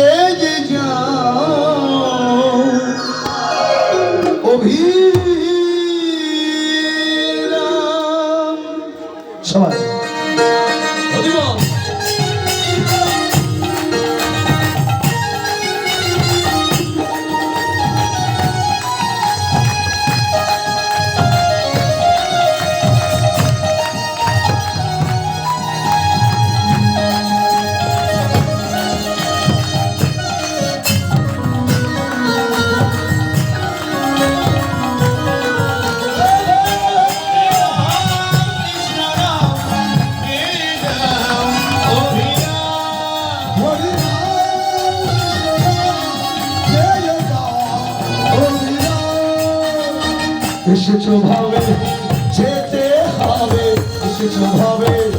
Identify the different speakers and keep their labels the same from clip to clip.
Speaker 1: জেগে যাও। অভিরাম এসেছ ভাবে যেতে হবে এসেছ ভাবে।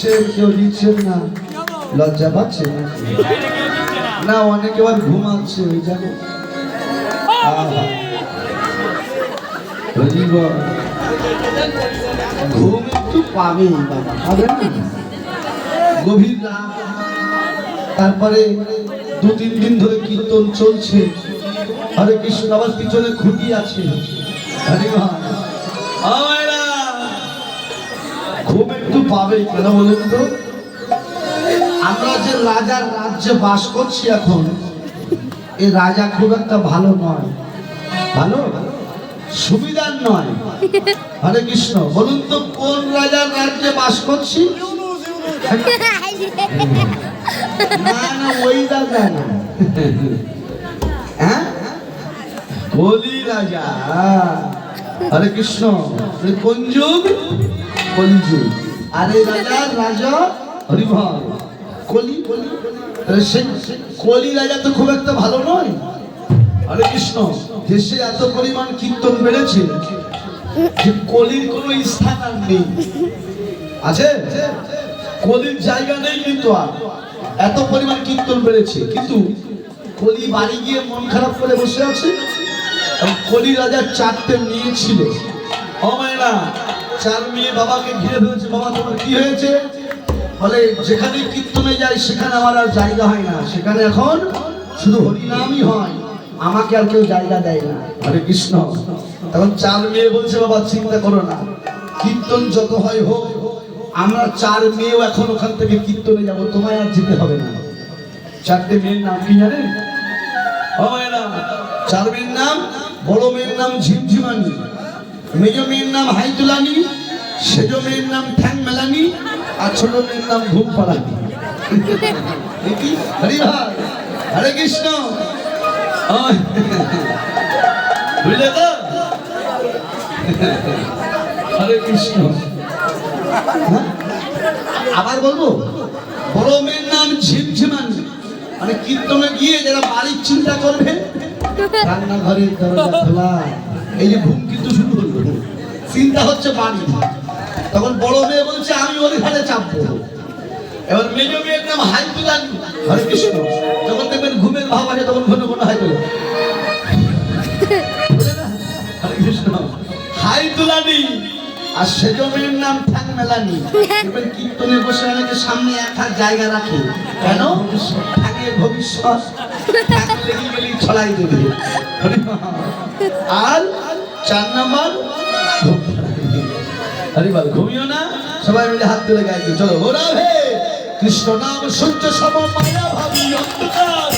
Speaker 1: দিচ্ছেন কেউ দিচ্ছেন না। লজ্জা পাচ্ছে? না, অনেকে আবার ঘুমাচ্ছে, ওই জানো। ঘুম একটু পাবেই, বাবা। হবে গভীর রাত। তারপরে দু, তিন দিন ধরে কীর্তন চলছে। হরে কৃষ্ণ, আবার পিছনে খুঁটি আছে। হরে একটু পাবে কেন বলুন তো। আমরা যে রাজার রাজ্যে বাস করছি এখন এই রাজা খুব একটা ভালো নয়। ভালো? সুবিধার নয়। হরে কৃষ্ণ, বলুন তো কোন রাজার রাজ্যে বাস করছি? না না, ওই রাজা না। হ্যাঁ? রাজা। হরে কৃষ্ণ কোন যুগ? কলিযুগ আর রাজা রাজা। হরিভল কলি কলি রাজা তো খুব একটা ভালো নয়। হরে কৃষ্ণ দেশে এত পরিমাণ কীর্তন বেড়েছে যে কলির কোনো স্থান আর নেই। আছে? কলির জায়গা নেই কিন্তু আর। এত পরিমাণ কীর্তন বেড়েছে। কিন্তু কলি বাড়ি গিয়ে মন খারাপ করে বসে আছে। কলি রাজা চারটে নিয়েছিল ছিল। ও মায়েরা চার মেয়ে বাবাকে ঘিরে ধরেছে বাবা, তোমার কি হয়েছে? বলে, যেখানে কীর্তনে যাই, সেখানে আমার আর জায়গা হয় না। সেখানে এখন শুধু হরিনামই হয়। আমাকে আর কেউ জায়গা দেয় না। হরে কৃষ্ণ, তখন চার মেয়ে বলছে, বাবা, চিন্তা করো না। কীর্তন যত হয় হোক, আমরা চার মেয়েও এখন ওখান থেকে কীর্তনে যাব, তোমায় আর যেতে হবে না। চারটে মেয়ের নাম কি জানেন? চার মেয়ের নাম, বড় মেয়ের নাম ঝিমঝিমানি। মেজ মেয়ের নাম হাইতুলানি সেজ মেয়ের নাম ঠ্যাং মেলানি আর ছোট মেয়ের নাম ঘুম পালানি দেখি? হরি কৃষ্ণ। বুঝলে তো? হরে কৃষ্ণ। হ্যাঁ? আবার বলব? বড় মেয়ের নাম ঝিমঝিমানি। মানে কীর্তনে গিয়ে যারা বাড়ির চিন্তা করবে রান্নাঘরের দরজা খোলা এই যে ঘুম কিন্তু শুরু হলো চিন্তা হচ্ছে বাড়ি তখন বড় মেয়ে বলছে, আমি ওর ঘরে চাপবো। এবার মেজ মেয়ের নাম হাই তুলান হরে কৃষ্ণ। যখন দেখবেন ঘুমের ভাব আছে তখন ঘন ঘন হাই হরে কৃষ্ণ। আর সেজ মেয়ের নাম ঠ্যাং মেলানি এবার কীর্তনে বসে সামনে এক হাত জায়গা রাখে। কেন? ঠ্যাঙের ভবিষ্যৎ। ছড়াই দেবে। আর চার নাম্বার ঘুমিও না? সবাই মিলে হাত তুলে গাইবে চলো ওরা কৃষ্ণ নাম, সূর্য সম, মায়া ভাবি, অন্ধকার।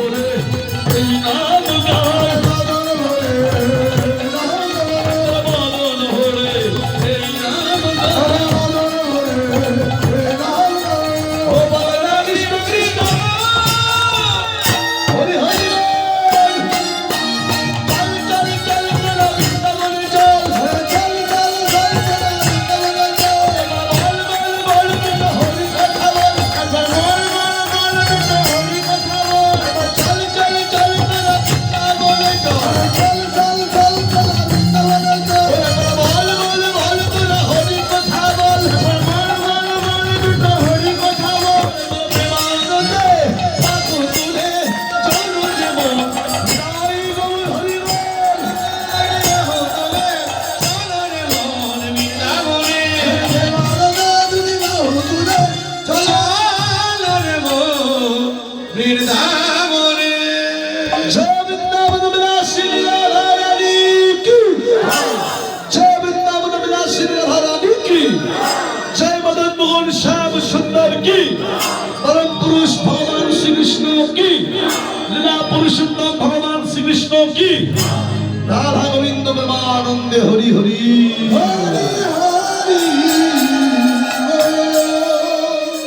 Speaker 1: সুন্দর কি? পরম পুরুষ ভগবান শ্রীকৃষ্ণ কি? লীলা পুরুষোত্তম ভগবান শ্রীকৃষ্ণ কি? রাধা গোবিন্দ প্রেমানন্দে হরি হরি।